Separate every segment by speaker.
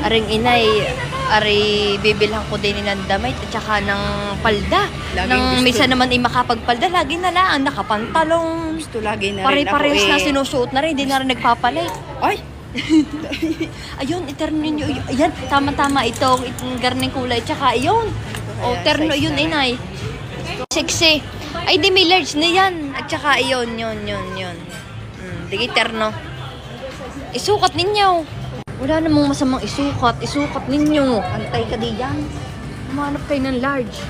Speaker 1: Aring inay, ari bibilhan ko din ng damit at saka ng palda.
Speaker 2: Laging
Speaker 1: Nang
Speaker 2: gusto-
Speaker 1: misa naman ay makapagpalda, lagi na lang, nakapantalong.
Speaker 2: Gusto lagi na rin ako
Speaker 1: Pare-parehas
Speaker 2: eh.
Speaker 1: na sinusuot na rin, hindi na rin nagpapalit.
Speaker 2: Ay!
Speaker 1: Ayun, iterno ninyo. Ayan, tama-tama itong, itong garning kulay. Tsaka ayun. O,
Speaker 2: Ayan,
Speaker 1: terno
Speaker 2: size
Speaker 1: yun,
Speaker 2: na
Speaker 1: inay. Sexy. Ay, di may large na yan. At saka ayun, yun, yun, yun. Hmm, di terno. Isukat ninyo. Wala namang masamang isukat. Isukat ninyo.
Speaker 2: Antay ka di yan.
Speaker 1: Humanap kayo ng large.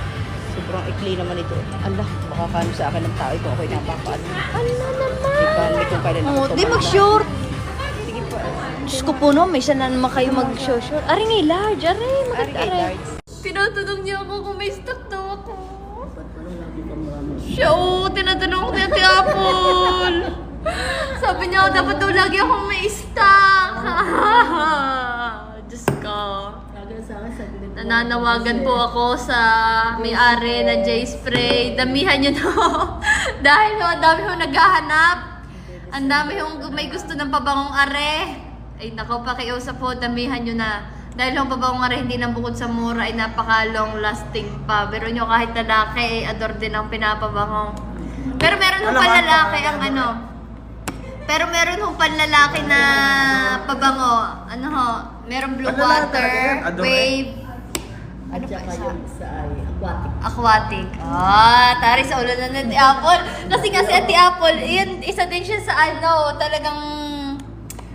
Speaker 2: Sobrang ikli naman ito.
Speaker 1: Allah.
Speaker 2: Baka kano sa akin ng tao ito ako'y napapaano.
Speaker 1: Ano naman?
Speaker 2: Ibalik ko kailan ako
Speaker 1: Oh, di mag-short.
Speaker 2: Sige po.
Speaker 1: Diyos ko po no, may isa na naman kayo mag-short. Ari nga large, ari, maganda ari. Tinatanong niya ako kung may stock daw ako. Siya, oo, tinatanong ko ni Ate Apple. Sabi niya, dapat daw lagi akong may stock. Diyos ko. Nananawagan po ako sa may-ari ng J-Spray. Damihan niyo no. Dahil ho, ang dami ho naghahanap. Ang dami ho may gusto ng pabangong are. Ay nako, pakiusap po, damihan niyo na. Dahil ang pabangong are hindi lang bukod sa mura ay napaka long lasting pa. Pero nyo kahit lalaki ay adore din ang pinapabangong. Pero meron ho pa lalaki ang ano. Pero meron ho panlalaki na pabango. Ano ho? Meron blue water,
Speaker 3: talaga
Speaker 1: wave,
Speaker 4: At saka yung sa ay, aquatic.
Speaker 1: aquatic. Ah, tari sa ulo na ni Apple. Kasi nga si Ate Apple, yun, isa din siya sa ano, talagang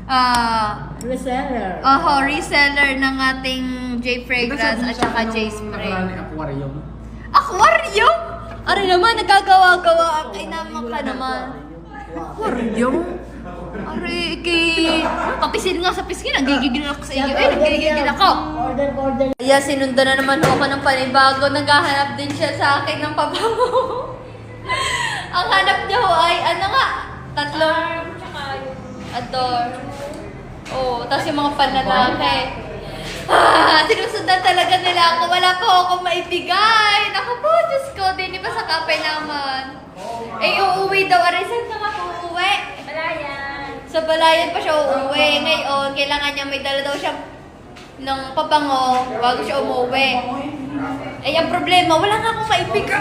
Speaker 1: ah,
Speaker 4: Reseller.
Speaker 1: oho, reseller ng ating J Fragrance at saka J Spray.
Speaker 3: aquarium.
Speaker 1: Aquarium? Ari naman, nagagawa-gawa. Ay naman ka naman. Aquarium? Ari, kay... Kapisil nga sa piskin, nagigigil ako sa iyo. Eh, nagigigil ako.
Speaker 4: Order, order.
Speaker 1: Kaya sinundan na naman ako ng panibago. Naghahanap din siya sa akin ng pabango. Ang hanap niya ho ay, ano nga, tatlong adore. Oh, tapos yung mga panlalaki. Ah, sinusundan talaga nila ako. Wala pa ako maibigay. Naku po, Diyos ko. Di ba sa kapay naman? Eh, uuwi daw. Arisan ka nga uuwi. Sa balayan pa siya uuwi. Ngayon, kailangan niya may dala daw siya ng pabango bago siya umuwi. Eh, ang problema, wala nga akong maibigay.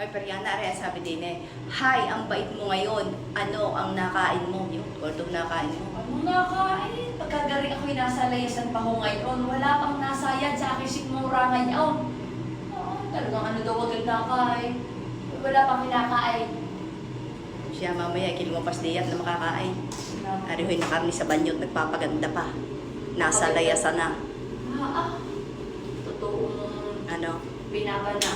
Speaker 2: Ay, Periana, rin sabi din eh, Hi, ang bait mo ngayon. Ano ang nakain mo? Yung kordong nakain mo.
Speaker 1: Ano nakain? Pagkagaling ako'y nasa layasan pa ko ngayon. Wala pang nasayad sa aking sikmura ngayon. Oo, talagang ano daw agad nakain. Wala pang kinakain.
Speaker 2: Siya mamaya, kilumapas diyat na makakain. Ari ho'y nakarni sa banyot, nagpapaganda pa. Nasa layasan na.
Speaker 1: Ah, ah. Totoong
Speaker 2: Ano?
Speaker 1: binabana.